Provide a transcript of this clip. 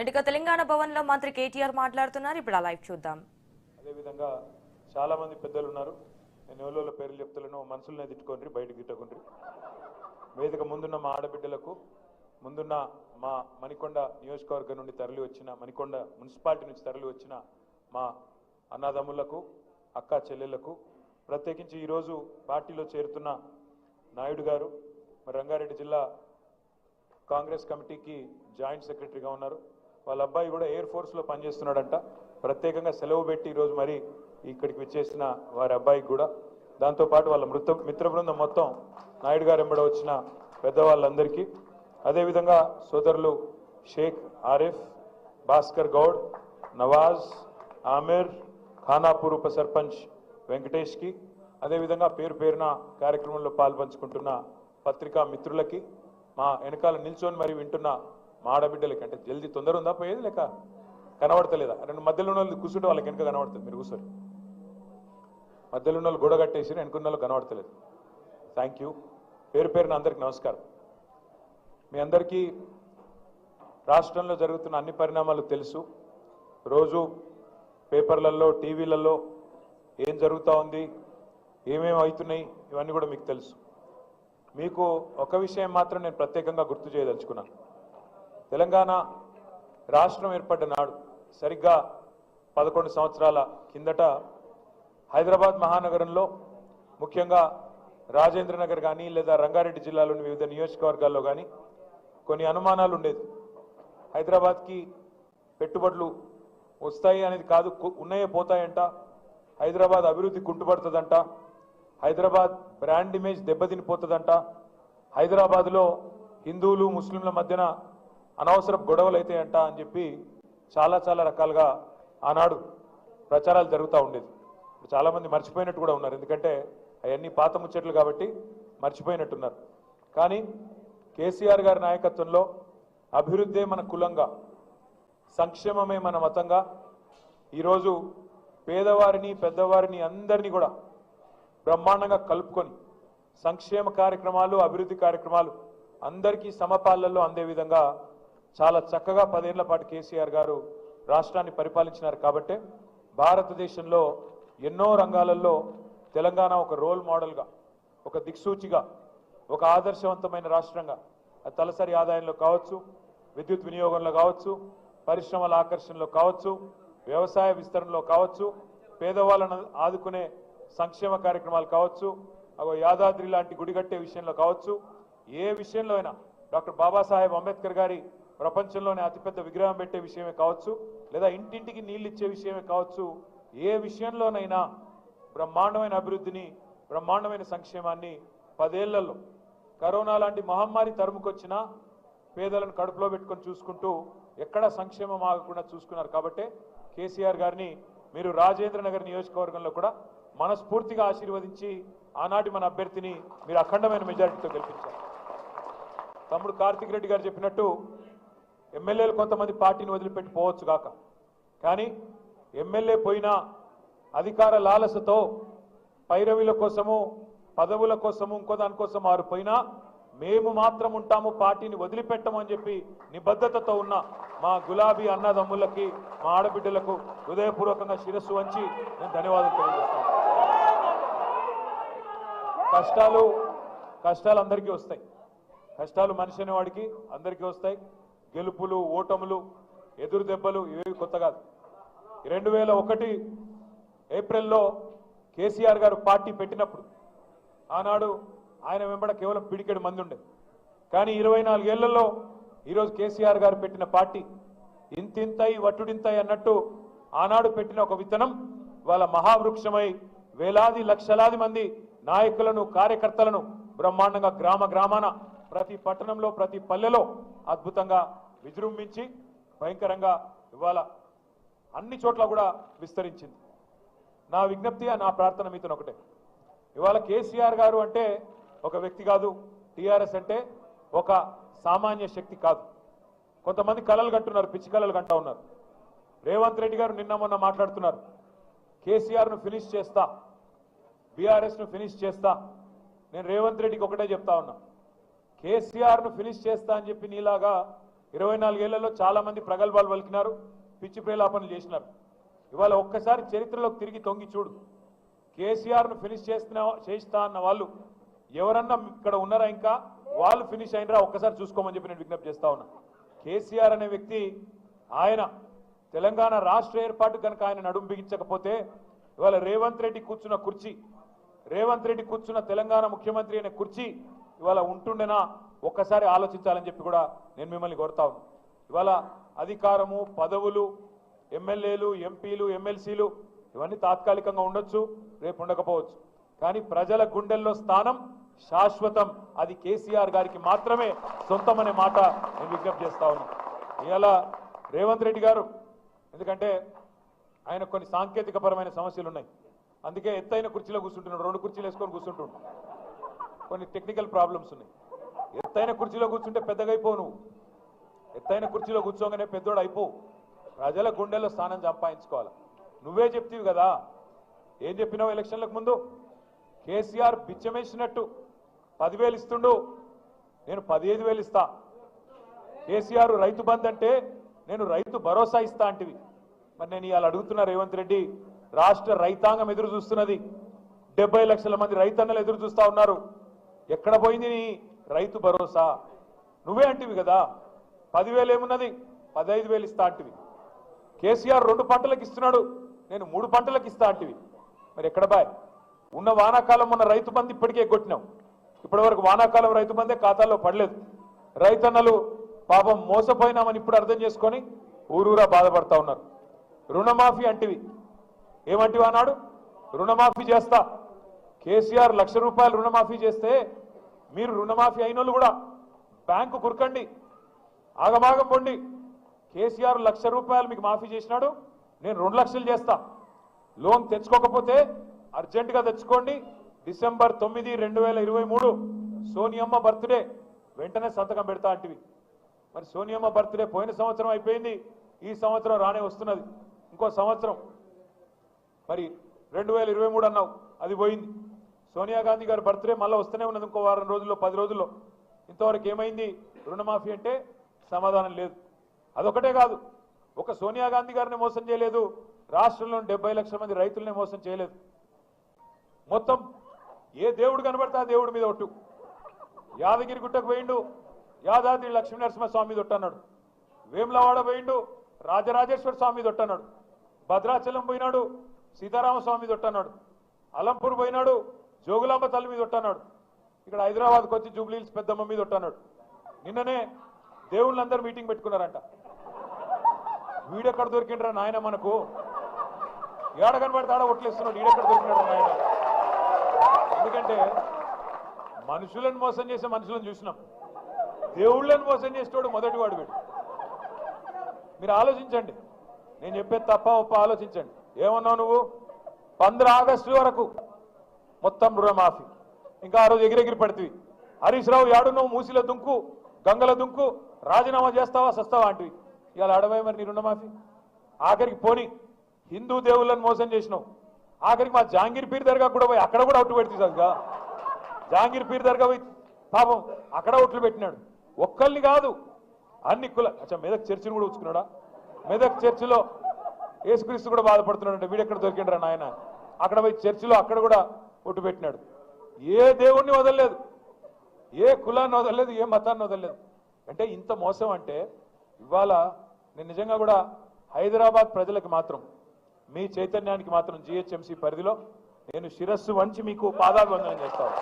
ఇటుక తెలంగాణ భవన్లో మంత్రి కేటీఆర్ మాట్లాడుతున్నారు. ఇప్పుడు ఆ లైవ్ చూద్దాం. అదేవిధంగా చాలా మంది పెద్దలు ఉన్నారు నేను ఎవరో పేర్లు చెప్తలేను మనసులనే తిట్టుకోండి బయటకు తిట్టకుండ్రి. వేదిక ముందున్న మా ఆడబిడ్డలకు ముందున్న మా మణికొండ నియోజకవర్గం నుండి తరలి వచ్చిన మణికొండ మున్సిపాలిటీ నుంచి తరలి వచ్చిన మా అన్నదమ్ములకు అక్క చెల్లెళ్ళకు ప్రత్యేకించి ఈరోజు పార్టీలో చేరుతున్న నాయుడు గారు మరి రంగారెడ్డి జిల్లా కాంగ్రెస్ కమిటీకి జాయింట్ సెక్రటరీగా ఉన్నారు. వాళ్ళ అబ్బాయి కూడా ఎయిర్ ఫోర్స్లో పనిచేస్తున్నాడంట. ప్రత్యేకంగా సెలవు పెట్టి ఈరోజు మరి ఇక్కడికి విచ్చేసిన వారి అబ్బాయికి కూడా. దాంతోపాటు వాళ్ళ మృత మిత్ర బృందం మొత్తం నాయుడు గారు ఎంబడ వచ్చిన పెద్దవాళ్ళందరికీ. అదేవిధంగా సోదరులు షేక్ ఆరిఫ్ భాస్కర్ గౌడ్ నవాజ్ ఆమిర్ ఖానాపూర్ ఉప సర్పంచ్ వెంకటేష్కి. అదేవిధంగా పేరు పేరున కార్యక్రమంలో పాల్పంచుకుంటున్న పత్రికా మిత్రులకి. మా వెనకాల నిల్చొని మరి వింటున్న మా ఆడబిడ్డలకి అంటే జల్దీ తొందర ఉందా పోయేది లేక కనబడతలేదా? రెండు మధ్యలో ఉన్న వాళ్ళు కూర్చుంటే వాళ్ళకి వెనక కనబడుతుంది మీరు కూర్చోరు. మధ్యలో ఉన్న వాళ్ళు గొడవ కట్టేసి వెనుకున్న వాళ్ళు కనబడతలేదు. థ్యాంక్ యూ పేరు పేరున అందరికి నమస్కారం. మీ అందరికీ రాష్ట్రంలో జరుగుతున్న అన్ని పరిణామాలు తెలుసు. రోజు పేపర్లలో టీవీలలో ఏం జరుగుతూ ఉంది ఏమేమి అవుతున్నాయి ఇవన్నీ కూడా మీకు తెలుసు. మీకు ఒక విషయం మాత్రం నేను ప్రత్యేకంగా గుర్తు చేయదలుచుకున్నాను. తెలంగాణ రాష్ట్రం ఏర్పడ్డ నాడు సరిగ్గా పదకొండు సంవత్సరాల కిందట హైదరాబాద్ మహానగరంలో ముఖ్యంగా రాజేంద్రనగర్ కానీ లేదా రంగారెడ్డి జిల్లాలోని వివిధ నియోజకవర్గాల్లో కానీ కొన్ని అనుమానాలు ఉండేది. హైదరాబాద్కి పెట్టుబడులు వస్తాయి అనేది కాదు ఉన్నాయే పోతాయంట. హైదరాబాద్ అభివృద్ధి కుంటుపడుతుందంట. హైదరాబాద్ బ్రాండ్ ఇమేజ్ దెబ్బతినిపోతుందంట. హైదరాబాద్లో హిందువులు ముస్లింల మధ్యన అనవసర గొడవలు అవుతాయంట అని చెప్పి చాలా చాలా రకాలుగా ఆనాడు ప్రచారాలు జరుగుతూ ఉండేది. ఇప్పుడు మర్చిపోయినట్టు కూడా ఉన్నారు. ఎందుకంటే అవన్నీ పాత ముచ్చట్లు కాబట్టి మర్చిపోయినట్టున్నారు. కానీ కేసీఆర్ గారి నాయకత్వంలో అభివృద్ధే మన కులంగా సంక్షేమమే మన మతంగా ఈరోజు పేదవారిని పెద్దవారిని అందరినీ కూడా బ్రహ్మాండంగా కలుపుకొని సంక్షేమ కార్యక్రమాలు అభివృద్ధి కార్యక్రమాలు అందరికీ సమపాలల్లో అందే విధంగా చాలా చక్కగా పదేళ్ళ పాటు కేసీఆర్ గారు రాష్ట్రాన్ని పరిపాలించినారు కాబట్టే భారతదేశంలో ఎన్నో రంగాలలో తెలంగాణ ఒక రోల్ మోడల్గా ఒక దిక్సూచిగా ఒక ఆదర్శవంతమైన రాష్ట్రంగా తలసరి ఆదాయంలో కావచ్చు విద్యుత్ వినియోగంలో కావచ్చు పరిశ్రమల ఆకర్షణలో కావచ్చు వ్యవసాయ విస్తరణలో కావచ్చు పేదవాళ్ళను ఆదుకునే సంక్షేమ కార్యక్రమాలు కావచ్చు అగో యాదాద్రి లాంటి గుడిగట్టే విషయంలో కావచ్చు ఏ విషయంలో అయినా డాక్టర్ బాబాసాహెబ్ అంబేద్కర్ గారి ప్రపంచంలోనే అతిపెద్ద విగ్రహం పెట్టే విషయమే కావచ్చు లేదా ఇంటింటికి నీళ్ళు ఇచ్చే విషయమే కావచ్చు ఏ విషయంలోనైనా బ్రహ్మాండమైన అభివృద్ధిని బ్రహ్మాండమైన సంక్షేమాన్ని పదేళ్ళలో కరోనా లాంటి మహమ్మారి తరుముకొచ్చినా పేదలను కడుపులో పెట్టుకొని చూసుకుంటూ ఎక్కడ సంక్షేమం ఆగకుండా చూసుకున్నారు కాబట్టే కేసీఆర్ గారిని మీరు రాజేంద్ర నగర్ నియోజకవర్గంలో కూడా మనస్ఫూర్తిగా ఆశీర్వదించి ఆనాటి మన అభ్యర్థిని మీరు అఖండమైన మెజారిటీతో గెలిపించారు. తమ్ముడు కార్తిక్ రెడ్డి గారు చెప్పినట్టు ఎమ్మెల్యేలు కొంతమంది పార్టీని వదిలిపెట్టి పోవచ్చు కాక కానీ ఎమ్మెల్యే పోయినా అధికార లాలసతో పైరవిల కోసము పదవుల కోసము ఇంకో దానికోసం వారు పోయినా మేము మాత్రం ఉంటాము పార్టీని వదిలిపెట్టమని చెప్పి నిబద్ధతతో ఉన్న మా గులాబీ అన్నదమ్ములకి మా ఆడబిడ్డలకు హృదయపూర్వకంగా శిరస్సు వంచి నేను ధన్యవాదాలు తెలియజేస్తాను. కష్టాలు కష్టాలు అందరికీ వస్తాయి. కష్టాలు మనిషి అనేవాడికి అందరికీ వస్తాయి. గెలుపులు ఓటములు ఎదురు దెబ్బలు ఇవేవి కొత్త కాదు. రెండు వేల ఒకటి ఏప్రిల్లో కేసీఆర్ గారు పార్టీ పెట్టినప్పుడు ఆనాడు ఆయన వెంబడ కేవలం పిడికెడు మంది ఉండే కానీ ఇరవై నాలుగేళ్ళలో ఈరోజు కేసీఆర్ గారు పెట్టిన పార్టీ ఇంతింతై వట్టుడింతై అన్నట్టు ఆనాడు పెట్టిన ఒక విత్తనం వాళ్ళ మహావృక్షమై వేలాది లక్షలాది మంది నాయకులను కార్యకర్తలను బ్రహ్మాండంగా గ్రామ గ్రామాన ప్రతి పట్టణంలో ప్రతి పల్లెలో అద్భుతంగా విజృంభించి భయంకరంగా ఇవాళ అన్ని చోట్ల కూడా విస్తరించింది. నా విజ్ఞప్తి నా ప్రార్థన మీతో ఒకటే. ఇవాళ కేసీఆర్ గారు అంటే ఒక వ్యక్తి కాదు టీఆర్ఎస్ అంటే ఒక సామాన్య శక్తి కాదు. కొంతమంది కళలు కంటున్నారు పిచ్చి కలలు కంటా ఉన్నారు. రేవంత్ రెడ్డి గారు నిన్న మొన్న మాట్లాడుతున్నారు. కేసీఆర్ను ఫినిష్ చేస్తా బీఆర్ఎస్ను ఫినిష్ చేస్తా. నేను రేవంత్ రెడ్డికి ఒకటే చెప్తా ఉన్నా. కేసీఆర్ను ఫినిష్ చేస్తా అని చెప్పి నీలాగా ఇరవై నాలుగేళ్ళలో చాలా మంది ప్రగల్భాలు పలికినారు పిచ్చి ప్రేలాపనలు చేసినారు. ఇవాళ ఒక్కసారి చరిత్రలోకి తిరిగి తొంగి చూడు. కేసీఆర్ను ఫినిష్ చేస్తున్నా చేస్తా అన్న వాళ్ళు ఎవరన్నా ఇక్కడ ఉన్నారా ఇంకా? వాళ్ళు ఫినిష్ అయినరా? ఒక్కసారి చూసుకోమని చెప్పి నేను విజ్ఞప్తి చేస్తా ఉన్నా. కేసీఆర్ అనే వ్యక్తి ఆయన తెలంగాణ రాష్ట్ర ఏర్పాటు కనుక ఆయన నడుం బిగించకపోతే ఇవాళ రేవంత్ రెడ్డి కూర్చున్న కుర్చీ రేవంత్ రెడ్డి కూర్చున్న తెలంగాణ ముఖ్యమంత్రి అనే కుర్చీ ఇవాళ ఉంటుండేనా? ఒక్కసారి ఆలోచించాలని చెప్పి కూడా నేను మిమ్మల్ని కోరుతా ఉన్నాను ఇవాళ అధికారము పదవులు ఎమ్మెల్యేలు ఎంపీలు ఎమ్మెల్సీలు ఇవన్నీ తాత్కాలికంగా ఉండొచ్చు రేపు ఉండకపోవచ్చు. కానీ ప్రజల గుండెల్లో స్థానం శాశ్వతం. అది కేసీఆర్ గారికి మాత్రమే సొంతమనే మాట నేను విజ్ఞప్తి చేస్తా ఉన్నాను ఇవాళ రేవంత్ రెడ్డి గారు ఎందుకంటే ఆయన కొన్ని సాంకేతికపరమైన సమస్యలు ఉన్నాయి అందుకే ఎత్తైన కుర్చీలో కూర్చుంటున్నాడు రెండు కుర్చీలు వేసుకొని కూర్చుంటున్నాడు. కొన్ని టెక్నికల్ ప్రాబ్లమ్స్ ఉన్నాయి. ఎత్తైన కుర్చీలో కూర్చుంటే పెద్దగా అయిపోవు నువ్వు. ఎత్తైన కుర్చీలో కూర్చోగానే పెద్దోడు అయిపోవు. ప్రజల గుండెల్లో స్థానం సంపాదించుకోవాలి. నువ్వే చెప్తీవి కదా. ఏం చెప్పినావు ఎలక్షన్లకు ముందు? కేసీఆర్ బిచ్చమేసినట్టు పదివేలు ఇస్తుండు. నేను పదిహేను వేలు ఇస్తా. కేసీఆర్ రైతు బంద్ అంటే నేను రైతు భరోసా ఇస్తా అంటివి. మరి నేను ఇవాళ అడుగుతున్నా రేవంత్ రెడ్డి రాష్ట్ర రైతాంగం ఎదురు చూస్తున్నది. డెబ్బై లక్షల మంది రైతన్నలు ఎదురు చూస్తూ ఉన్నారు. ఎక్కడ పోయింది నీ రైతు భరోసా? నువ్వే అంటివి కదా. పదివేలు ఏమున్నది? పదహైదు వేలు ఇస్తా అంటివి. కేసీఆర్ రెండు పంటలకు ఇస్తున్నాడు. నేను మూడు పంటలకు ఇస్తా అంటివి. మరి ఎక్కడ బాయ్? ఉన్న వానాకాలం ఉన్న రైతు బంధు ఇప్పటికే కొట్టినాం. ఇప్పటి వరకు వానాకాలం రైతు బందే ఖాతాల్లో పడలేదు. రైతన్నలు పాపం మోసపోయినామని ఇప్పుడు అర్థం చేసుకొని ఊరూరా బాధపడతా ఉన్నారు. రుణమాఫీ అంటివి. ఏమంటివి అన్నాడు రుణమాఫీ చేస్తా. కేసీఆర్ లక్ష రూపాయలు రుణమాఫీ చేస్తే మీరు రుణమాఫీ అయిన కూడా బ్యాంకు కురకండి ఆగమాగం పొండి. కేసీఆర్ లక్ష రూపాయలు మీకు మాఫీ చేసినాడు నేను రెండు లక్షలు చేస్తా. లోన్ తెచ్చుకోకపోతే అర్జెంటుగా తెచ్చుకోండి. డిసెంబర్ తొమ్మిది రెండు వేల ఇరవై మూడు సోనియమ్మ బర్త్డే వెంటనే సంతకం పెడతా అంటివి. మరి సోనియమ్మ బర్త్డే పోయిన సంవత్సరం అయిపోయింది ఈ సంవత్సరం రానే వస్తున్నది. ఇంకో సంవత్సరం. మరి రెండు వేల ఇరవై మూడు అన్నావు అది పోయింది. సోనియా గాంధీ గారి బర్త్డే మళ్ళీ వస్తూనే ఉన్నది ఇంకో వారం రోజుల్లో పది రోజుల్లో. ఇంతవరకు ఏమైంది? రుణమాఫీ అంటే సమాధానం లేదు. అదొకటే కాదు. ఒక సోనియా గాంధీ గారిని మోసం చేయలేదు. రాష్ట్రంలో డెబ్బై లక్షల మంది రైతుల్ని మోసం చేయలేదు. మొత్తం ఏ దేవుడు కనబడితే ఆ దేవుడి మీద ఒట్టు. యాదగిరి గుట్టకు పోయిండు. యాదాద్రి లక్ష్మీనరసింహస్వామి మీద ఒట్టన్నాడు. వేములవాడ పోయిండు. రాజరాజేశ్వర స్వామి మీద ఒట్టన్నాడు. భద్రాచలం పోయినాడు. సీతారామస్వామి మీద ఒట్టన్నాడు. అలంపూర్ పోయినాడు. జోగులాంబ తల్లి మీద ఒట్టన్నాడు. ఇక్కడ హైదరాబాద్కి వచ్చి జూబ్లీహిల్స్ పెద్దమ్మ మీద ఒట్టన్నాడు. నిన్ననే దేవుళ్ళందరూ మీటింగ్ పెట్టుకున్నారంట. వీడెక్కడ దొరికిండ్రా నాయన మనకు? ఏడ కనబడతాడ ఒట్లేస్తున్నాడు వీడెక్కడ దొరికినాడు నాయన? ఎందుకంటే మనుషులను మోసం చేసే మనుషులను చూసినాం. దేవుళ్ళని మోసం చేసేవాడు మొదటి వాడు వీడు. మీరు ఆలోచించండి. నేను చెప్పేది తప్ప ఒప్ప ఆలోచించండి. ఏమన్నావు నువ్వు? పంద్ర ఆగస్టు వరకు మొత్తం రుణమాఫీ. ఇంకా ఆ రోజు ఎగిరెగిరి పడితే హరీష్ రావు యాడునో మూసిల దుంకు గంగల దుంకు రాజీనామా చేస్తావా సస్తావా అంటివి. ఇవాళ అడవై మరి నీ రుణమాఫీ? ఆఖరికి పోని హిందూ దేవుళ్ళని మోసం చేసినావు. ఆఖరికి మా జాంగీర్ పీర్ దర్గా కూడా పోయి అక్కడ కూడా ఒట్టు పెడుతుంది సరిగా జాంగీర్ పీర్ దర్గా పోయి పాపం అక్కడ ఒట్లు పెట్టినాడు. ఒక్కల్ని కాదు అన్ని కుల అచ్చా మెదక్ చర్చిని కూడా ఉంచుకున్నాడా మెదక్ చర్చిలో యేసుక్రీస్తు కూడా బాధపడుతున్నాడు వీడెక్కడ దొరికిండ్రా నాయన? అక్కడ పోయి చర్చిలో అక్కడ కూడా ఒట్టు పెట్టినాడు. ఏ దేవుణ్ణి వదలలేదు. ఏ కులాన్ని వదలలేదు ఏ మతాన్ని వదలలేదు. అంటే ఇంత మోసం అంటే ఇవాళ నేను నిజంగా కూడా హైదరాబాద్ ప్రజలకు మాత్రం మీ చైతన్యానికి మాత్రం జిహెచ్ఎంసీ పరిధిలో నేను శిరస్సు వంచి మీకు పాదాభివందనం చేస్తాను.